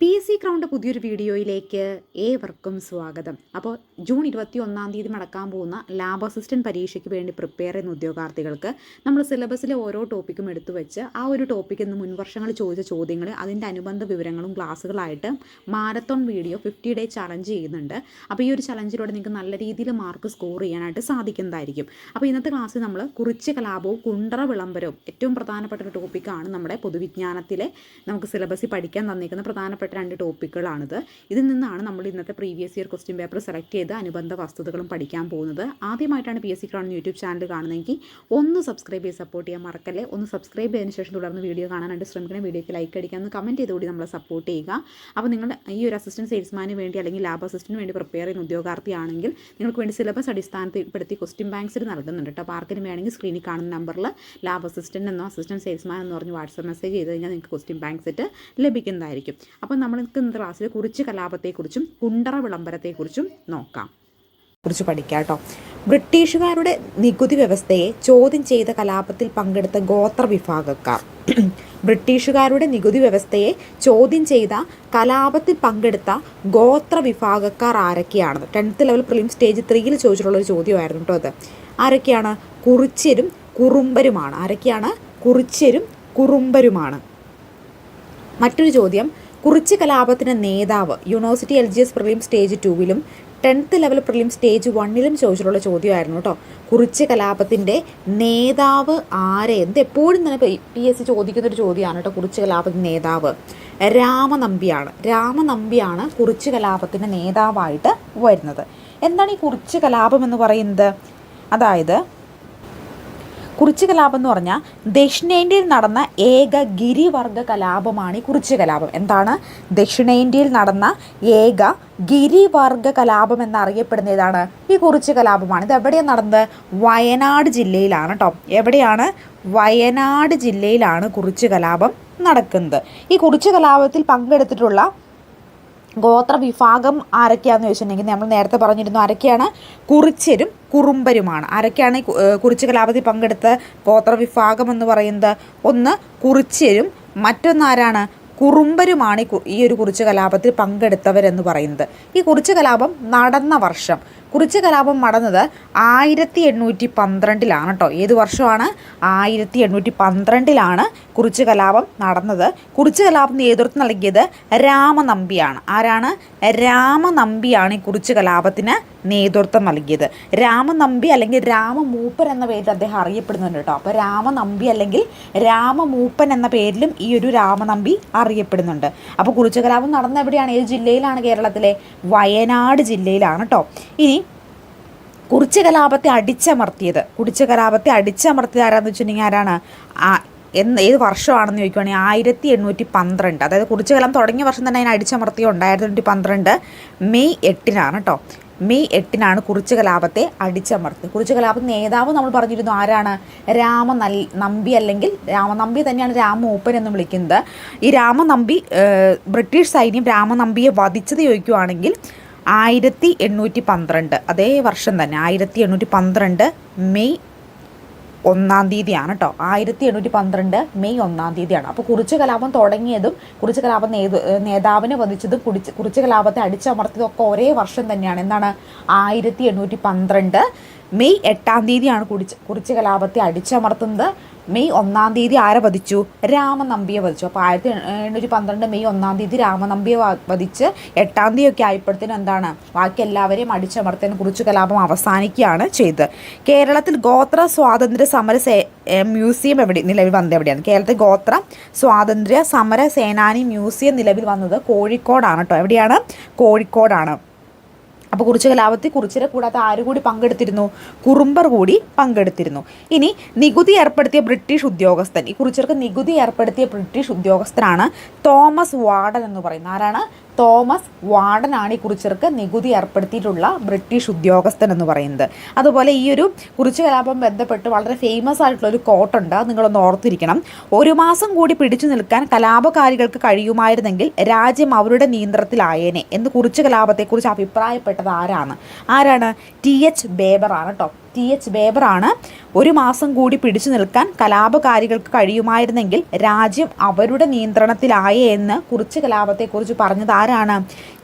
P S C crowned പുതിയൊരു വീഡിയോയിലേക്ക് ഏവർക്കും സ്വാഗതം. അപ്പോൾ ജൂൺ ഇരുപത്തി ഒന്നാം തീയതി നടക്കാൻ പോകുന്ന ലാബ് അസിസ്റ്റന്റ് പരീക്ഷയ്ക്ക് വേണ്ടി പ്രിപ്പയർ ചെയ്യുന്ന ഉദ്യോഗാർത്ഥികൾക്ക് നമ്മൾ സിലബസിലെ ഓരോ ടോപ്പിക്കും എടുത്തു വെച്ച് ആ ഒരു ടോപ്പിക്കിൽ നിന്ന് മുൻവർഷങ്ങൾ ചോദിച്ച ചോദ്യങ്ങൾ അതിന്റെ അനുബന്ധ വിവരങ്ങളും ക്ലാസ്സുകളായിട്ട് marathon video fifty day challenge ചെയ്യുന്നുണ്ട്. അപ്പോൾ ഈ ഒരു ചലഞ്ചിലൂടെ നിങ്ങൾക്ക് നല്ല രീതിയിൽ മാർക്ക് സ്കോർ ചെയ്യാനായിട്ട് സാധിക്കുന്നതായിരിക്കും. അപ്പോൾ ഇന്നത്തെ ക്ലാസ്സിൽ നമ്മൾ കുറിച്ച് കലാപവും കുണ്ടറ വിളംബരവും ഏറ്റവും പ്രധാനപ്പെട്ട ഒരു ടോപ്പിക്കാണ് നമ്മുടെ പൊതുവിജ്ഞാനത്തിലെ നമുക്ക് സിലബസിൽ പഠിക്കാൻ തന്നിരിക്കുന്ന പ്രധാനപ്പെട്ട രണ്ട് ടോപ്പിക്കുകളാണിത്. ഇതിൽ നിന്നാണ് നമ്മൾ ഇന്നത്തെ previous year question paper select ചെയ്ത് അനുബന്ധ വസ്തുതകളും പഠിക്കാൻ പോകുന്നത്. ആദ്യമായിട്ടാണ് P S C crown YouTube channel കാണുന്നതെങ്കിൽ ഒന്ന് സബ്സ്ക്രൈബ് ചെയ്ത് സപ്പോർട്ട് ചെയ്യാൻ മറക്കല്ലേ. ഒന്ന് സബ്സ്ക്രൈബ് ചെയ്തതിന് ശേഷം തുടർന്ന് വീഡിയോ കാണാനായിട്ട് ശ്രമിക്കണം വീഡിയോയ്ക്ക് ലൈക്ക് അടിക്കാൻ ഒന്ന് കമന്റ് ചെയ്തുകൂടി നമ്മളെ സപ്പോർട്ട് ചെയ്യുക. അപ്പോൾ നിങ്ങൾ ഈ ഒരു അസിസ്റ്റന്റ് സെയിൽസ്മാന് വേണ്ടി അല്ലെങ്കിൽ ലാബ് അസിസ്റ്റന്റിന് വേണ്ടി പ്രിപ്പയർ ചെയ്യുന്ന ഉദ്യോഗാർത്ഥിയാണെങ്കിൽ നിങ്ങൾക്ക് വേണ്ടി സിലബസ് അടിസ്ഥാനത്തിൽപ്പെടുത്തി ക്വസ്റ്റ്യൻ ബാങ്ക്സിൽ നൽകുന്നുണ്ട് കേട്ടോ. പാർക്കിന് വേണമെങ്കിൽ സ്ക്രീനിൽ കാണുന്ന നമ്പറിൽ ലാബ് അസിസ്റ്റന്റ് എന്നോ അസിസ്റ്റന്റ് സെയിൽസ്മാൻ എന്ന് പറഞ്ഞ് വാട്സപ്പ് മെസ്സേജ് ചെയ്ത് കഴിഞ്ഞാൽ നിങ്ങൾക്ക് ക്വസ്റ്റ്യൻ ബാങ്ക് സെറ്റ് ലഭിക്കുന്നതായിരിക്കും. അപ്പോൾ നമ്മൾക്ക് ഇന്ന് ക്ലാസ്സിൽ കുറിച്ച് കലാപത്തെക്കുറിച്ചും കുണ്ടറ വിളംബരത്തെക്കുറിച്ചും നോക്കാം. കുറിച്ച് പഠിക്കാം കേട്ടോ. ബ്രിട്ടീഷുകാരുടെ നികുതി വ്യവസ്ഥയെ ചോദ്യം ചെയ്ത കലാപത്തിൽ പങ്കെടുത്ത ഗോത്ര വിഭാഗക്കാർ. ബ്രിട്ടീഷുകാരുടെ നികുതി വ്യവസ്ഥയെ ചോദ്യം ചെയ്ത കലാപത്തിൽ പങ്കെടുത്ത ഗോത്ര വിഭാഗക്കാർ ആരൊക്കെയാണ്? ടെൻത്ത് ലെവൽ പ്രിലിം സ്റ്റേജ് ത്രീയിൽ ചോദിച്ചിട്ടുള്ള ഒരു ചോദ്യമായിരുന്നു കേട്ടോ അത്. ആരൊക്കെയാണ്? കുറിച്യരും കുറുമ്പരുമാണ്. ആരൊക്കെയാണ്? കുറിച്യരും കുറുമ്പരുമാണ്. മറ്റൊരു ചോദ്യം കുറിച്ച് കലാപത്തിന് നേതാവ് university L G S prelim stage ടൂവിലും tenth level prelim stage വണ്ണിലും ചോദിച്ചിട്ടുള്ള ചോദ്യമായിരുന്നു കേട്ടോ. കുറിച്ച് കലാപത്തിന്റെ നേതാവ് ആരെ? എന്ത് എപ്പോഴും തന്നെ പി എസ് സി ചോദിക്കുന്നൊരു ചോദ്യമാണ് കേട്ടോ കുറിച്ച് കലാപത്തിന്റെ നേതാവ്. രാമനമ്പിയാണ്. രാമനമ്പിയാണ് കുറിച്ച് കലാപത്തിന്റെ നേതാവായിട്ട് വരുന്നത്. എന്താണ് ഈ കുറിച്ച് കലാപം എന്ന് പറയുന്നത്? അതായത് കുറിച്ച് കലാപം എന്ന് പറഞ്ഞാൽ ദക്ഷിണേന്ത്യയിൽ നടന്ന ഏക ഗിരിവർഗ കലാപമാണ് ഈ കുറിച്ച് കലാപം എന്താണ്? ദക്ഷിണേന്ത്യയിൽ നടന്ന ഏക ഗിരിവർഗ കലാപം എന്നറിയപ്പെടുന്ന ഏതാണ് ഈ കുറിച്ച് കലാപമാണ് ഇത് എവിടെയാണ് നടന്നത്? വയനാട് ജില്ലയിലാണ് കേട്ടോ എവിടെയാണ്? വയനാട് ജില്ലയിലാണ് കുറിച്ച് കലാപം നടക്കുന്നത്. ഈ കുറിച്ച് കലാപത്തിൽ പങ്കെടുത്തിട്ടുള്ള ഗോത്ര വിഭാഗം ആരൊക്കെയാണെന്ന് ചോദിച്ചിട്ടുണ്ടെങ്കിൽ നമ്മൾ നേരത്തെ പറഞ്ഞിരുന്നു ആരൊക്കെയാണ്? കുറിച്യരും കുറുമ്പരുമാണ്. ആരൊക്കെയാണ് കുറിച്ച് കലാപത്തിൽ പങ്കെടുത്ത ഗോത്ര വിഭാഗം എന്ന് പറയുന്നത്? ഒന്ന് കുറിച്യരും മറ്റൊന്നാരാണ് കുറുമ്പരുമാണ് ഈ ഒരു കുറിച്ച് കലാപത്തിൽ പങ്കെടുത്തവരെന്ന് പറയുന്നത്. ഈ കുറിച്ച് കലാപം നടന്ന വർഷം കുറിച്ച് കലാപം നടന്നത് ആയിരത്തി എണ്ണൂറ്റി പന്ത്രണ്ടിലാണ് കേട്ടോ. ഏത് വർഷമാണ്? ആയിരത്തി എണ്ണൂറ്റി പന്ത്രണ്ടിലാണ് കുറിച്ച് കലാപം നടന്നത്. കുറിച്ച് കലാപം നേതൃത്വം നൽകിയത് രാമനമ്പിയാണ്. ആരാണ്? രാമനമ്പിയാണ് ഈ കുറിച്ച് കലാപത്തിന് നേതൃത്വം നൽകിയത്. രാമനമ്പി അല്ലെങ്കിൽ രാമമൂപ്പൻ എന്ന പേരിൽ അദ്ദേഹം അറിയപ്പെടുന്നുണ്ട് കേട്ടോ. അപ്പോൾ രാമനമ്പി അല്ലെങ്കിൽ രാമമൂപ്പൻ എന്ന പേരിലും ഈ ഒരു രാമനമ്പി അറിയപ്പെടുന്നുണ്ട്. അപ്പോൾ കുറിച്ച് കലാപം നടന്ന എവിടെയാണ്? ഏത് ജില്ലയിലാണ് കേരളത്തിലെ? വയനാട് ജില്ലയിലാണ് കേട്ടോ. ഇനി കുറിച്ച് കലാപത്തെ അടിച്ചമർത്തിയത്. കുറിച്ച് കലാപത്തെ അടിച്ചമർത്തിയത് ആരാന്ന് വെച്ചിട്ടുണ്ടെങ്കിൽ ആരാണ്? എന്ന് ഏത് വർഷമാണെന്ന് ചോദിക്കുവാണെങ്കിൽ ആയിരത്തി എണ്ണൂറ്റി പന്ത്രണ്ട് അതായത് കുറിച്ച് കലാപം തുടങ്ങിയ വർഷം തന്നെ അതിനെ അടിച്ചമർത്തിയുണ്ട് ആയിരത്തി എണ്ണൂറ്റി പന്ത്രണ്ട് മെയ് എട്ടിനാണ് കേട്ടോ. മെയ് എട്ടിനാണ് കുറിച്ച് കലാപത്തെ അടിച്ചമർത്തി കുറിച്ച് കലാപം നേതാവ് നമ്മൾ പറഞ്ഞിരുന്നു ആരാണ്? രാമ നമ്പി അല്ലെങ്കിൽ രാമനമ്പി തന്നെയാണ് രാമൂപ്പൻ എന്ന് വിളിക്കുന്നത്. ഈ രാമനമ്പി നമ്പി ബ്രിട്ടീഷ് സൈന്യം രാമനമ്പിയെ വധിച്ചത് ചോദിക്കുവാണെങ്കിൽ ആയിരത്തി എണ്ണൂറ്റി പന്ത്രണ്ട് അതേ വർഷം തന്നെ ആയിരത്തി എണ്ണൂറ്റി പന്ത്രണ്ട് മെയ് ഒന്നാം തീയതിയാണ് കേട്ടോ ആയിരത്തി എണ്ണൂറ്റി പന്ത്രണ്ട് മെയ് ഒന്നാം തീയതിയാണ്. അപ്പോൾ കുറിച്ച് കലാപം തുടങ്ങിയതും കുറിച്ച് കലാപം നേത നേതാവിനെ വധിച്ചതും കുറിച്ച് കുറിച്ച് കലാപത്തെ അടിച്ചമർത്തിയതും ഒക്കെ ഒരേ വർഷം തന്നെയാണ്. എന്താണ്? ആയിരത്തി എണ്ണൂറ്റി പന്ത്രണ്ട് മെയ് എട്ടാം തീയതിയാണ് കുടിച്ച് കുറിച്ച് കലാപത്തെ അടിച്ചമർത്തുന്നത്. മെയ് ഒന്നാം തീയതി ആരെ വധിച്ചു? രാമനമ്പിയെ വധിച്ചു. അപ്പോൾ ആയിരത്തി എണ്ണൂറ്റി പന്ത്രണ്ട് മെയ് ഒന്നാം തീയതി രാമനമ്പിയെ വധിച്ച് എട്ടാം തീയതി ഒക്കെ ആയപ്പോഴത്തേനും എന്താണ്? ബാക്കി എല്ലാവരെയും അടിച്ചമർത്തതിനെ കുറിച്ച് കലാപം അവസാനിക്കുകയാണ് ചെയ്തത്. കേരളത്തിൽ ഗോത്ര സ്വാതന്ത്ര്യ സമര സേ മ്യൂസിയം എവിടെ നിലവിൽ വന്നത് എവിടെയാണ്? കേരളത്തിൽ ഗോത്ര സ്വാതന്ത്ര്യ സമര സേനാനി മ്യൂസിയം നിലവിൽ വന്നത് കോഴിക്കോടാണ് കേട്ടോ. എവിടെയാണ്? കോഴിക്കോടാണ്. അപ്പോൾ കുറിച്ച് കലാപത്തിൽ കുറിച്ചിരെ കൂടാതെ ആര് കൂടി പങ്കെടുത്തിരുന്നു? കുറുമ്പർ കൂടി പങ്കെടുത്തിരുന്നു. ഇനി നികുതി ഏർപ്പെടുത്തിയ ബ്രിട്ടീഷ് ഉദ്യോഗസ്ഥൻ ഈ കുറിച്ചർക്ക് നികുതി ഏർപ്പെടുത്തിയ ബ്രിട്ടീഷ് ഉദ്യോഗസ്ഥനാണ് തോമസ് വാർഡൻ എന്ന് പറയുന്നത്. ആരാണ്? തോമസ് വാർഡനാണ് ഈ കുറിച്ചർക്ക് നികുതി ഏർപ്പെടുത്തിയിട്ടുള്ള ബ്രിട്ടീഷ് ഉദ്യോഗസ്ഥൻ എന്ന് പറയുന്നത്. അതുപോലെ ഈ ഒരു കുറിച്ച് കലാപം ബന്ധപ്പെട്ട് വളരെ ഫേമസ് ആയിട്ടുള്ള ഒരു കോട്ടുണ്ട് അത് നിങ്ങളൊന്ന് ഓർത്തിരിക്കണം. ഒരു മാസം കൂടി പിടിച്ചു നിൽക്കാൻ കലാപകാരികൾക്ക് കഴിയുമായിരുന്നെങ്കിൽ രാജ്യം അവരുടെ നിയന്ത്രണത്തിലായേനെ എന്ന് കുറിച്ച് കലാപത്തെക്കുറിച്ച് അഭിപ്രായപ്പെട്ടത് ആരാണ്? ആരാണ്? ടി. എച്ച്. ബേബറാണ് കേട്ടോ ടി എച്ച് ബേബറാണ് ഒരു മാസം കൂടി പിടിച്ചു നിൽക്കാൻ കലാപകാരികൾക്ക് കഴിയുമായിരുന്നെങ്കിൽ രാജ്യം അവരുടെ നിയന്ത്രണത്തിലായേ എന്ന് കുറിച്ച് കലാപത്തെക്കുറിച്ച് പറഞ്ഞത് ആരാണ്?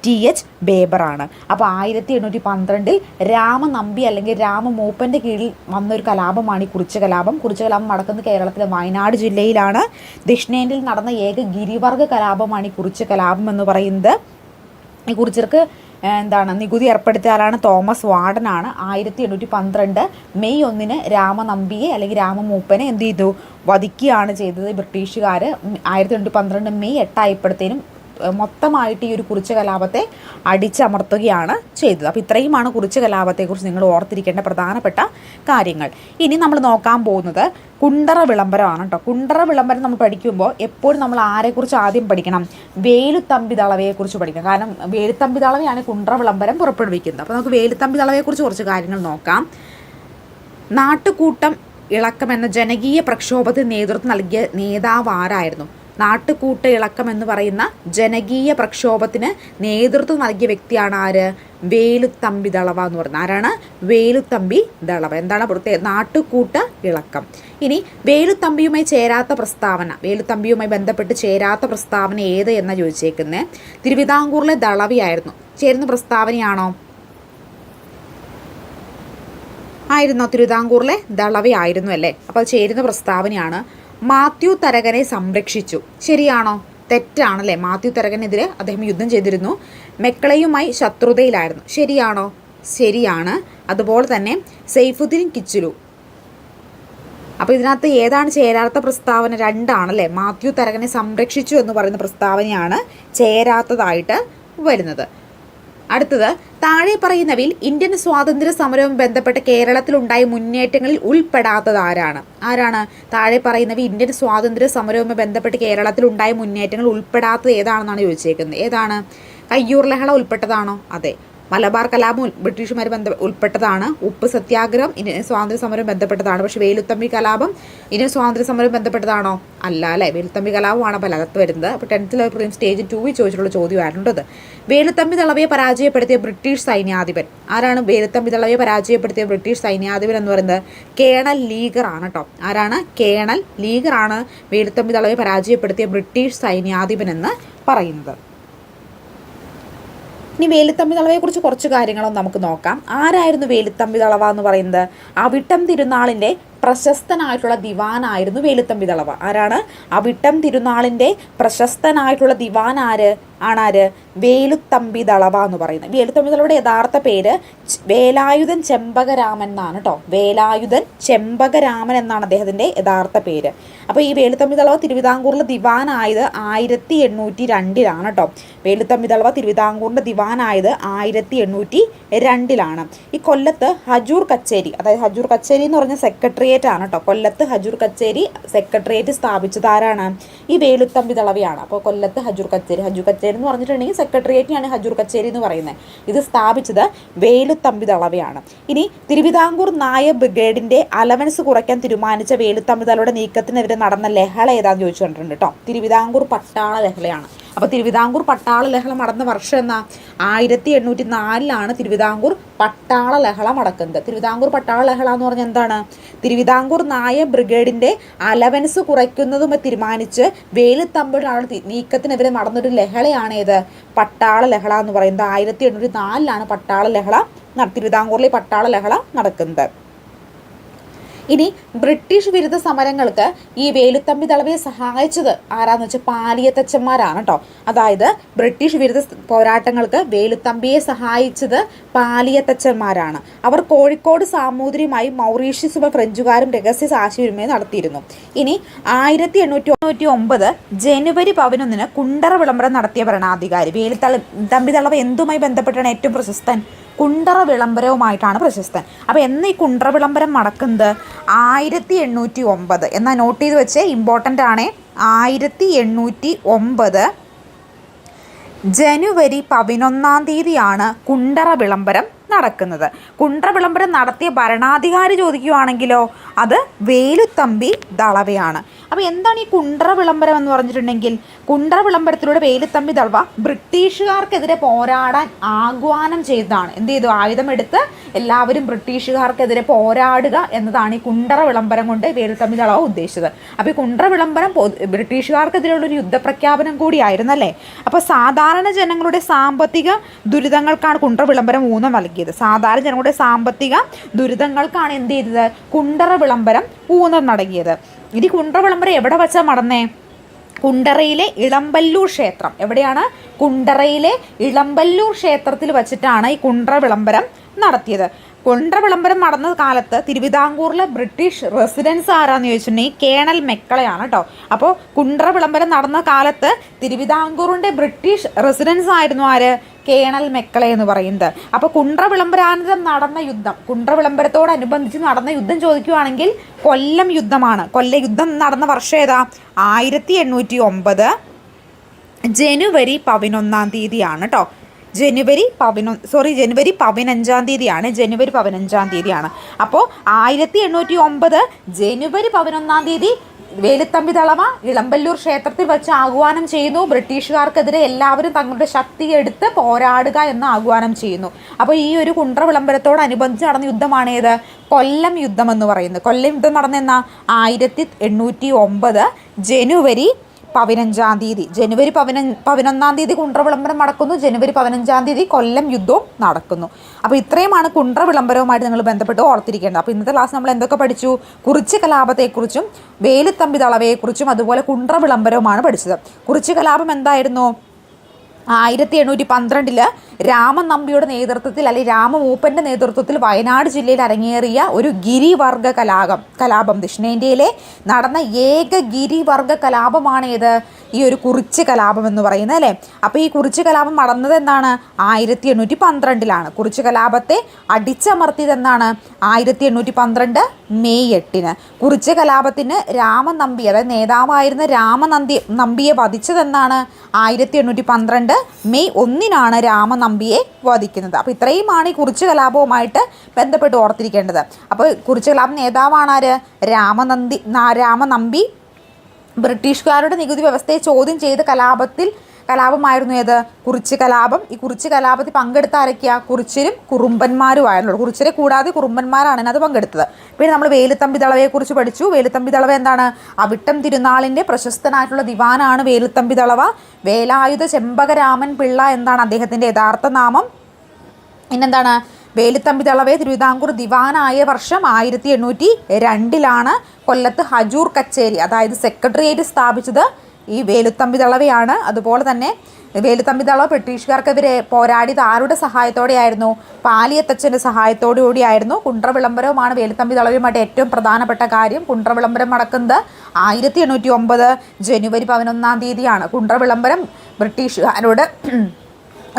ടി എച്ച് ബേബറാണ്. അപ്പോൾ ആയിരത്തി എണ്ണൂറ്റി പന്ത്രണ്ടിൽ രാമനമ്പി അല്ലെങ്കിൽ രാമ രാമമൂപ്പന്റെ കീഴിൽ വന്നൊരു കലാപമാണ് ഈ കുറിച്ച് കലാപം. കുറിച്ച് കലാപം നടക്കുന്നത് കേരളത്തിലെ വയനാട് ജില്ലയിലാണ്. ദക്ഷിണേന്ത്യയിൽ നടന്ന ഏക ഗിരിവർഗ കലാപമാണ് ഈ കുറിച്ച് കലാപം എന്ന് പറയുന്നത്. ഈ കുറിച്ചർക്ക് എന്താണ് നികുതി ഏർപ്പെടുത്തിയാലാണ് തോമസ് വാർഡനാണ്. ആയിരത്തി എണ്ണൂറ്റി പന്ത്രണ്ട് മെയ് ഒന്നിന് രാമനമ്പിയെ അല്ലെങ്കിൽ രാമമൂപ്പനെ എന്ത് ചെയ്തു? വധിക്കുകയാണ് ചെയ്തത് ബ്രിട്ടീഷുകാർ ആയിരത്തി എണ്ണൂറ്റി പന്ത്രണ്ട് മെയ് എട്ടായപ്പോഴത്തേനും മൊത്തമായിട്ട് ഈ ഒരു കുറിച്ച് കലാപത്തെ അടിച്ചമർത്തുകയാണ് ചെയ്തത്. അപ്പോൾ ഇത്രയുമാണ് കുറിച്ച് കലാപത്തെക്കുറിച്ച് നിങ്ങൾ ഓർത്തിരിക്കേണ്ട പ്രധാനപ്പെട്ട കാര്യങ്ങൾ. ഇനി നമ്മൾ നോക്കാൻ പോകുന്നത് കുണ്ടറ വിളംബരമാണ് കേട്ടോ. കുണ്ടറ വിളംബരം നമ്മൾ പഠിക്കുമ്പോൾ എപ്പോഴും നമ്മൾ ആരെക്കുറിച്ച് ആദ്യം പഠിക്കണം? വേലുത്തമ്പി തളവയെക്കുറിച്ച് പഠിക്കണം കാരണം വേലുത്തമ്പി തളവയാണ് കുണ്ടറ വിളംബരം പുറപ്പെടുവിക്കുന്നത്. അപ്പോൾ നമുക്ക് വേലുത്തമ്പി തളവയെക്കുറിച്ച് കുറച്ച് കാര്യങ്ങൾ നോക്കാം. നാട്ടുകൂട്ടം ഇളക്കം എന്ന ജനകീയ പ്രക്ഷോഭത്തിന് നേതൃത്വം നൽകിയ നേതാവ് ആരായിരുന്നു? നാട്ടുകൂട്ട ഇളക്കം എന്ന് പറയുന്ന ജനകീയ പ്രക്ഷോഭത്തിന് നേതൃത്വം നൽകിയ വ്യക്തിയാണ് ആര്? വേലുത്തമ്പി ദളവ എന്ന് പറയുന്നത്. ആരാണ്? വേലുത്തമ്പി ദളവ. എന്താണ് പ്രത്യേക നാട്ടുകൂട്ട ഇളക്കം. ഇനി വേലുത്തമ്പിയുമായി ചേരാത്ത പ്രസ്താവന വേലുത്തമ്പിയുമായി ബന്ധപ്പെട്ട് ചേരാത്ത പ്രസ്താവന ഏത് എന്ന് ചോദിച്ചേക്കുന്നത് തിരുവിതാംകൂറിലെ ദളവിയായിരുന്നു. ചേരുന്ന പ്രസ്താവനയാണോ? ആയിരുന്നോ? തിരുവിതാംകൂറിലെ ദളവി ആയിരുന്നു അല്ലേ? അപ്പോൾ ചേരുന്ന പ്രസ്താവനയാണ് മാത്യു തരകനെ സംരക്ഷിച്ചു. ശരിയാണോ? തെറ്റാണല്ലേ? മാത്യു തരകനെതിരെ അദ്ദേഹം യുദ്ധം ചെയ്തിരുന്നു. മെക്കളയുമായി ശത്രുതയിലായിരുന്നു. ശരിയാണോ? ശരിയാണ്. അതുപോലെ തന്നെ സെയ്ഫുദ്ദീൻ കിച്ചുലു. അപ്പോൾ ഇതിനകത്ത് ഏതാണ് ചേരാത്ത പ്രസ്താവന? രണ്ടാണല്ലേ. മാത്യു തരകനെ സംരക്ഷിച്ചു എന്ന് പറയുന്ന പ്രസ്താവനയാണ് ചേരാത്തതായിട്ട് വരുന്നത്. അടുത്തത് താഴെ പറയുന്നവയിൽ ഇന്ത്യൻ സ്വാതന്ത്ര്യ സമരവുമായി ബന്ധപ്പെട്ട് കേരളത്തിലുണ്ടായ മുന്നേറ്റങ്ങളിൽ ഉൾപ്പെടാത്തത് ആരാണ്? ആരാണ്? താഴെ പറയുന്നവ ഇന്ത്യൻ സ്വാതന്ത്ര്യ സമരവുമായി ബന്ധപ്പെട്ട് കേരളത്തിലുണ്ടായ മുന്നേറ്റങ്ങൾ ഉൾപ്പെടാത്തത് ഏതാണെന്നാണ് ചോദിച്ചേക്കുന്നത്. ഏതാണ്? കയ്യൂർ ലഹള ഉൾപ്പെട്ടതാണോ? അതെ. മലബാർ കലാപം ബ്രിട്ടീഷുമായി ബന്ധ ഉൾപ്പെട്ടതാണ്. ഉപ്പ് സത്യാഗ്രഹം ഇന്ത്യൻ സ്വാതന്ത്ര്യ സമരം ബന്ധപ്പെട്ടതാണ്. പക്ഷേ വേലുത്തമ്പി കലാപം ഇന്ത്യൻ സ്വാതന്ത്ര്യ സമരം ബന്ധപ്പെട്ടതാണോ? അല്ല അല്ലേ? വേലുത്തമ്പി കലാപമാണ് അപ്പോൾ അകത്ത് വരുന്നത്. അപ്പോൾ ടെൻത്തിൽ പ്രീം സ്റ്റേജ് ടൂവിൽ ചോദിച്ചിട്ടുള്ള ചോദ്യമായിരുന്നു അത് വേലുത്തമ്പി തളവയെ പരാജയപ്പെടുത്തിയ ബ്രിട്ടീഷ് സൈന്യാധിപൻ. ആരാണ് വേലുത്തമ്പി തളവയെ പരാജയപ്പെടുത്തിയ ബ്രിട്ടീഷ് സൈന്യാധിപൻ എന്ന് പറയുന്നത്? കേണൽ ലീഗർ ആണ് കേട്ടോ ആരാണ്? കേണൽ ലീഗർ ആണ് വേലുത്തമ്പി തളവയെ പരാജയപ്പെടുത്തിയ ബ്രിട്ടീഷ് സൈന്യാധിപൻ എന്ന് പറയുന്നത്. ഇനി വേലുത്തമ്പി തളവയെക്കുറിച്ച് കുറച്ച് കാര്യങ്ങളും നമുക്ക് നോക്കാം. ആരായിരുന്നു വേലുത്തമ്പി തളവ എന്ന് പറയുന്നത്? അവിട്ടം തിരുനാളിന്റെ പ്രശസ്തനായിട്ടുള്ള ദിവാനായിരുന്നു വേലുത്തമ്പി തളവ. ആരാണ്? അവിട്ടം തിരുനാളിന്റെ പ്രശസ്തനായിട്ടുള്ള ദിവാൻ ആര്? ആണാര്? വേലുത്തമ്പി ദളവ എന്ന് പറയുന്നത്. വേലുത്തമ്പി ദളവയുടെ യഥാർത്ഥ പേര് വേലായുധൻ ചെമ്പകരാമൻ എന്നാണ് കേട്ടോ വേലായുധൻ ചെമ്പകരാമൻ എന്നാണ് അദ്ദേഹത്തിന്റെ യഥാർത്ഥ പേര്. അപ്പോൾ ഈ വേലുത്തമ്പി ദളവ തിരുവിതാംകൂറിലെ ദിവാനായത് ആയിരത്തി എണ്ണൂറ്റി രണ്ടിലാണ് കേട്ടോ വേലുത്തമ്പി ദളവ തിരുവിതാംകൂറിന്റെ ദിവാനായത് ആയിരത്തി എണ്ണൂറ്റി രണ്ടിലാണ് ഈ കൊല്ലത്ത് ഹജൂർ കച്ചേരി അതായത് ഹജൂർ കച്ചേരി എന്ന് പറഞ്ഞ സെക്രട്ടേറിയറ്റ് ആണ് കേട്ടോ കൊല്ലത്ത് ഹജൂർ കച്ചേരി സെക്രട്ടേറിയറ്റ് സ്ഥാപിച്ചത് ആരാണ്? ഈ വേലുത്തമ്പി ദളവയാണ്. അപ്പോൾ കൊല്ലത്ത് ഹജൂർ കച്ചേരി ഹജൂർ കച്ചേരി എന്ന് പറഞ്ഞിട്ടുണ്ടെങ്കിൽ സെക്രട്ടേറിയറ്റിനാണ് ഹജൂർ കച്ചേരി എന്ന് പറയുന്നത്. ഇത് സ്ഥാപിച്ചത് വേലുത്തമ്പി തളവയാണ് ഇനി തിരുവിതാംകൂർ നായ ബ്രിഗേഡിന്റെ അലവൻസ് കുറയ്ക്കാൻ തീരുമാനിച്ച വേലുത്തമ്പി ദളവയുടെ നീക്കത്തിനെതിരെ നടന്ന ലഹള ഏതാന്ന് ചോദിച്ചു കണ്ടിട്ടുണ്ട് കേട്ടോ. തിരുവിതാംകൂർ പട്ടാള ലഹളയാണ്. അപ്പോൾ തിരുവിതാംകൂർ പട്ടാള ലഹളം നടന്ന വർഷം എന്നാ? ആയിരത്തി എണ്ണൂറ്റി നാലിലാണ് തിരുവിതാംകൂർ പട്ടാള ലഹളം നടക്കുന്നത് തിരുവിതാംകൂർ പട്ടാള ലഹള എന്ന് പറഞ്ഞാൽ എന്താണ്? തിരുവിതാംകൂർ നായ ബ്രിഗേഡിന്റെ അലവൻസ് കുറയ്ക്കുന്നതും തീരുമാനിച്ച് വേലുത്തമ്പിലാണ് നീക്കത്തിനെതിരെ നടന്നൊരു ലഹളയാണ് ഏത് പട്ടാള ലഹള എന്ന് പറയുന്നത്. ആയിരത്തി എണ്ണൂറ്റി നാലിലാണ് പട്ടാള ലഹള തിരുവിതാംകൂറിലെ പട്ടാള ലഹള നടക്കുന്നത്. ഇനി ബ്രിട്ടീഷ് വിരുദ്ധ സമരങ്ങൾക്ക് ഈ വേലുത്തമ്പി ദളവയെ സഹായിച്ചത് ആരാന്ന് വെച്ചാൽ പാലിയത്തച്ഛന്മാരാണ് കേട്ടോ അതായത് ബ്രിട്ടീഷ് വിരുദ്ധ പോരാട്ടങ്ങൾക്ക് വേലുത്തമ്പിയെ സഹായിച്ചത് പാലിയത്തച്ഛന്മാരാണ്. അവർ കോഴിക്കോട് സാമൂതിരിയുമായി മൗറീഷ്യസുമായി ഫ്രഞ്ചുകാരും രഹസ്യ ആശയവിനിമയം നടത്തിയിരുന്നു. ഇനി ആയിരത്തി എണ്ണൂറ്റി തൊണ്ണൂറ്റി ഒമ്പത് ജനുവരി പതിനൊന്നിന് കുണ്ടറ വിളംബരം നടത്തിയ ഭരണാധികാരി വേലുത്തള തമ്പി എന്തുമായി ബന്ധപ്പെട്ടാണ് ഏറ്റവും പ്രശസ്തൻ? കുണ്ടറ വിളംബരവുമായിട്ടാണ് പ്രശസ്തൻ. അപ്പോൾ എന്ന് ഈ കുണ്ടറ വിളംബരം നടക്കുന്നത്? ആയിരത്തി എണ്ണൂറ്റി ഒമ്പത് എന്നാൽ നോട്ട് ചെയ്ത് വെച്ച് ഇമ്പോർട്ടന്റ് ആണ്. ആയിരത്തി എണ്ണൂറ്റി ഒമ്പത് ജനുവരി പതിനൊന്നാം തീയതിയാണ് കുണ്ടറ വിളംബരം നടക്കുന്നത്. കുണ്ട്ര വിളംബരം നടത്തിയ ഭരണാധികാരി ചോദിക്കുകയാണെങ്കിലോ അത് വേലുത്തമ്പി ദളവയാണ്. അപ്പോൾ എന്താണ് ഈ കുണ്ട്ര വിളംബരം എന്ന് പറഞ്ഞിട്ടുണ്ടെങ്കിൽ? കുണ്ട്ര വിളംബരത്തിലൂടെ വേലുത്തമ്പി ദളവ ബ്രിട്ടീഷുകാർക്കെതിരെ പോരാടാൻ ആഹ്വാനം ചെയ്തതാണ്. എന്ത് ചെയ്തു? ആയുധമെടുത്ത് എല്ലാവരും ബ്രിട്ടീഷുകാർക്കെതിരെ പോരാടുക എന്നതാണ് ഈ കുണ്ടറ വിളംബരം കൊണ്ട് വേലുത്തമ്പി ദളവ ഉദ്ദേശിച്ചത്. അപ്പോൾ ഈ കുണ്ട്ര വിളംബരം ബ്രിട്ടീഷുകാർക്കെതിരെയുള്ള ഒരു യുദ്ധപ്രഖ്യാപനം കൂടിയായിരുന്നല്ലേ? അപ്പോൾ സാധാരണ ജനങ്ങളുടെ സാമ്പത്തിക ദുരിതങ്ങൾക്കാണ് കുണ്ട്ര വിളംബരം ഊന്നൽ നൽകിയത്. സാധാരണ ജനങ്ങളുടെ സാമ്പത്തിക ദുരിതങ്ങൾക്കാണ് എന്ത് ചെയ്തത്? കുണ്ടറ വിളംബരം ഊന്നൽ നടങ്ങിയത് ഇനി കുണ്ടറ വിളംബരം എവിടെ വെച്ചാൽ നടന്നേ കുണ്ടറയിലെ ഇളമ്പല്ലൂർ ക്ഷേത്രം. എവിടെയാണ്? കുണ്ടറയിലെ ഇളമ്പല്ലൂർ ക്ഷേത്രത്തിൽ വച്ചിട്ടാണ് ഈ കുണ്ടറ വിളംബരം നടത്തിയത്. കുണ്ട്ര വിളംബരം നടന്ന കാലത്ത് തിരുവിതാംകൂറിലെ ബ്രിട്ടീഷ് റെസിഡൻസ് ആരാന്ന് ചോദിച്ചിട്ടുണ്ടെങ്കിൽ കേണൽ മെക്കളയാണ് കേട്ടോ. അപ്പോൾ കുണ്ട്ര വിളംബരം നടന്ന കാലത്ത് തിരുവിതാംകൂറിന്റെ ബ്രിട്ടീഷ് റെസിഡൻസ് ആയിരുന്നു ആര്? കേണൽ മെക്കളെ എന്ന് പറയുന്നത്. അപ്പോൾ കുണ്ട്ര വിളംബരാനന്തരം നടന്ന യുദ്ധം കുണ്ട്ര വിളംബരത്തോടനുബന്ധിച്ച് നടന്ന യുദ്ധം ചോദിക്കുകയാണെങ്കിൽ കൊല്ലം യുദ്ധമാണ്. കൊല്ല യുദ്ധം നടന്ന വർഷം ഏതാ? ആയിരത്തി എണ്ണൂറ്റി ഒമ്പത് ജനുവരി പതിനൊന്നാം തീയതിയാണ് കേട്ടോ. ജനുവരി പതിനൊന്ന് സോറി ജനുവരി പതിനഞ്ചാം തീയതിയാണ്. ജനുവരി പതിനഞ്ചാം തീയതിയാണ്. അപ്പോൾ ആയിരത്തി എണ്ണൂറ്റി ഒമ്പത് ജനുവരി പതിനൊന്നാം തീയതി വേലുത്തമ്പി തളവ ഇളമ്പല്ലൂർ ക്ഷേത്രത്തിൽ വെച്ച് ആഹ്വാനം ചെയ്യുന്നു. ബ്രിട്ടീഷുകാർക്കെതിരെ എല്ലാവരും തങ്ങളുടെ ശക്തി എടുത്ത് പോരാടുക എന്ന് ആഹ്വാനം ചെയ്യുന്നു. അപ്പോൾ ഈ ഒരു കുണ്ട്ര വിളംബരത്തോടനുബന്ധിച്ച് നടന്ന യുദ്ധമാണ് ഏത്? കൊല്ലം യുദ്ധം എന്ന് പറയുന്നത്. കൊല്ലം യുദ്ധം നടന്ന എന്നാ ആയിരത്തി എണ്ണൂറ്റി ഒമ്പത് ജനുവരി പതിനഞ്ചാം തീയതി. ജനുവരി പതിന പതിനൊന്നാം തീയതി കുണ്ട്ര വിളംബരം നടക്കുന്നു. ജനുവരി പതിനഞ്ചാം തീയതി കൊല്ലം യുദ്ധവും നടക്കുന്നു. അപ്പോൾ ഇത്രയുമാണ് കുണ്ട്ര വിളംബരവുമായിട്ട് നിങ്ങൾ ബന്ധപ്പെട്ട് ഓർത്തിരിക്കേണ്ടത്. അപ്പോൾ ഇന്നത്തെ ക്ലാസ് നമ്മൾ എന്തൊക്കെ പഠിച്ചു? കുറിച്ച് കലാപത്തെക്കുറിച്ചും വേലുത്തമ്പി തളവയെക്കുറിച്ചും അതുപോലെ കുണ്ട്ര വിളംബരവുമാണ് പഠിച്ചത്. കുറിച്ച് കലാപം എന്തായിരുന്നു? ആയിരത്തി എണ്ണൂറ്റി പന്ത്രണ്ടിൽ രാമൻ നമ്പിയുടെ നേതൃത്വത്തിൽ അല്ലെങ്കിൽ രാമമൂപ്പന്റെ നേതൃത്വത്തിൽ വയനാട് ജില്ലയിൽ അരങ്ങേറിയ ഒരു ഗിരിവർഗ കലാപം കലാപം. ദക്ഷിണേന്ത്യയിലെ നടന്ന ഏക ഗിരിവർഗ കലാപമാണ് ഈ ഒരു കുറിച്ച് കലാപം എന്ന് പറയുന്നത് അല്ലേ? അപ്പോൾ ഈ കുറിച്ച് കലാപം നടന്നത് എന്താണ്? ആയിരത്തി എണ്ണൂറ്റി പന്ത്രണ്ടിലാണ് കുറിച്ച് കലാപത്തെ അടിച്ചമർത്തിയത് എന്നാണ് ആയിരത്തി എണ്ണൂറ്റി പന്ത്രണ്ട് മെയ് എട്ടിന്. കുറിച്ച് കലാപത്തിന് രാമൻ നമ്പി അതായത് നേതാവായിരുന്ന രാമനന്ദി നമ്പിയെ വധിച്ചതെന്നാണ് ആയിരത്തി എണ്ണൂറ്റി പന്ത്രണ്ട് മെയ് ഒന്നിനാണ് രാമനമ്പിയെ വധിക്കുന്നത്. അപ്പോൾ ഇത്രയുമാണ് ഈ കുറിച്ച് കലാപവുമായിട്ട് ബന്ധപ്പെട്ട് ഓർത്തിരിക്കേണ്ടത്. അപ്പോൾ കുറിച്ച് കലാപം നേതാവാണ് ആര്? രാമനന്ദി രാമനമ്പി ബ്രിട്ടീഷുകാരുടെ നികുതി വ്യവസ്ഥയെ ചോദ്യം ചെയ്ത കലാപത്തിൽ കലാപമായിരുന്നു ഏത്? കുറിച്ച് കലാപം. ഈ കുറിച്ച് കലാപത്തിൽ പങ്കെടുത്ത ആരൊക്കെയാ? കുറിച്ചിലും കുറുമ്പന്മാരുമായിരുന്നു. കുറിച്ചിനെ കൂടാതെ കുറുമ്പന്മാരാണ് അത് പങ്കെടുത്തത്. പിന്നെ നമ്മൾ വേലുത്തമ്പി ദളവയെക്കുറിച്ച് പഠിച്ചു. വേലുത്തമ്പി ദളവ എന്താണ്? അവിട്ടം തിരുനാളിന്റെ പ്രശസ്തനായിട്ടുള്ള ദിവാനാണ് വേലുത്തമ്പി ദളവ. വേലായുധ ചെമ്പകരാമൻ പിള്ള എന്താണ് അദ്ദേഹത്തിന്റെ യഥാർത്ഥ നാമം? പിന്നെന്താണ്? വേലുത്തമ്പി തളവെ തിരുവിതാംകൂർ ദിവാനായ വർഷം ആയിരത്തി എണ്ണൂറ്റി രണ്ടിലാണ് കൊല്ലത്ത് ഹജൂർ കച്ചേരി അതായത് സെക്രട്ടേറിയറ്റ് സ്ഥാപിച്ചത് ഈ വേലുത്തമ്പി തളവയാണ്. അതുപോലെ തന്നെ വേലുത്തമ്പി തളവ് ബ്രിട്ടീഷുകാർക്കെതിരെ പോരാടിയത് ആരുടെ സഹായത്തോടെയായിരുന്നു? പാലിയത്തച്ഛന്റെ സഹായത്തോടു കൂടിയായിരുന്നു കുണ്ട്ര വിളംബരവുമാണ് വേലുത്തമ്പി തളവയുമായിട്ട് ഏറ്റവും പ്രധാനപ്പെട്ട കാര്യം. കുണ്ട്ര വിളംബരം നടക്കുന്നത് ആയിരത്തി എണ്ണൂറ്റി ഒമ്പത് ജനുവരി പതിനൊന്നാം തീയതിയാണ്. കുണ്ട്ര വിളംബരം ബ്രിട്ടീഷുകാരോട്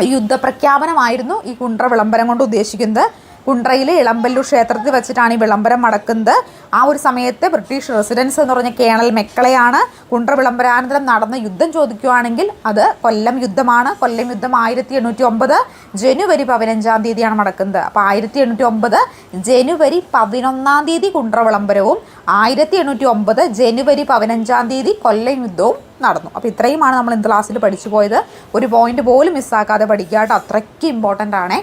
യുദ്ധപ്രഖ്യാപനമായിരുന്നു ഈ കുണ്ട്ര വിളംബരം കൊണ്ട് ഉദ്ദേശിക്കുന്നത്. കുണ്ട്രയിലെ ഇളമ്പല്ലൂർ ക്ഷേത്രത്തിൽ വെച്ചിട്ടാണ് ഈ വിളംബരം നടക്കുന്നത്. ആ ഒരു സമയത്ത് ബ്രിട്ടീഷ് റെസിഡൻസ് എന്ന് പറഞ്ഞ കേണൽ മെക്കളെയാണ് കുണ്ട്ര വിളംബരാനന്തരം നടന്ന യുദ്ധം ചോദിക്കുകയാണെങ്കിൽ അത് കൊല്ലം യുദ്ധമാണ്. കൊല്ലം യുദ്ധം ആയിരത്തി എണ്ണൂറ്റി ഒമ്പത് ജനുവരി പതിനഞ്ചാം തീയതിയാണ് നടക്കുന്നത്. അപ്പോൾ ആയിരത്തി എണ്ണൂറ്റി ഒമ്പത് ജനുവരി പതിനൊന്നാം തീയതി കുണ്ട്ര വിളംബരവും ആയിരത്തി എണ്ണൂറ്റി ഒമ്പത് ജനുവരി പതിനഞ്ചാം തീയതി കൊല്ലം യുദ്ധവും നടന്നു. അപ്പോൾ ഇത്രയുമാണ് നമ്മൾ ഇന്ന് ക്ലാസ്സിൽ പഠിച്ചു പോയത്. ഒരു പോയിന്റ് പോലും മിസ്സാക്കാതെ പഠിക്കുക കേട്ടോ. അത്രയ്ക്ക് ഇമ്പോർട്ടന്റ് ആണേ.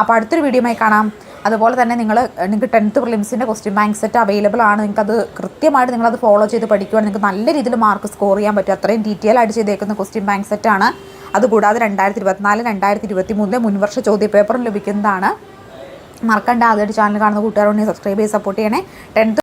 അപ്പോൾ അടുത്തൊരു വീഡിയോയുമായി കാണാം. അതുപോലെ തന്നെ നിങ്ങൾ നിങ്ങൾക്ക് ടെൻത്ത് പ്രിലിംസിന്റെ ക്വസ്റ്റ്യൻ ബാങ്ക് സെറ്റ് അവൈലബിൾ ആണ്. നിങ്ങൾക്കത് കൃത്യമായിട്ട് നിങ്ങളത് ഫോളോ ചെയ്ത് പഠിക്കുകയാണെങ്കിൽ നിങ്ങൾക്ക് നല്ല രീതിയിൽ മാർക്ക് സ്കോർ ചെയ്യാൻ പറ്റും. അത്രയും ഡീറ്റെയിൽ ആയിട്ട് ചെയ്തേക്കുന്ന ക്വസ്റ്റ്യൻ ബാങ്ക് സെറ്റാണ് അതുകൂടാതെ രണ്ടായിരത്തി ഇരുപത്തിനാല് രണ്ടായിരത്തി ഇരുപത്തി മൂന്നിലെ മുൻവർഷ ചോദ്യ പേപ്പറും ലഭിക്കുന്നതാണ്. മറക്കണ്ട. ആദ്യമായിട്ട് ചാനൽ കാണുന്ന കൂട്ടുകാരോട് സബ്സ്ക്രൈബ് ചെയ്ത് സപ്പോർട്ട് ചെയ്യണേ. ടെൻത്ത്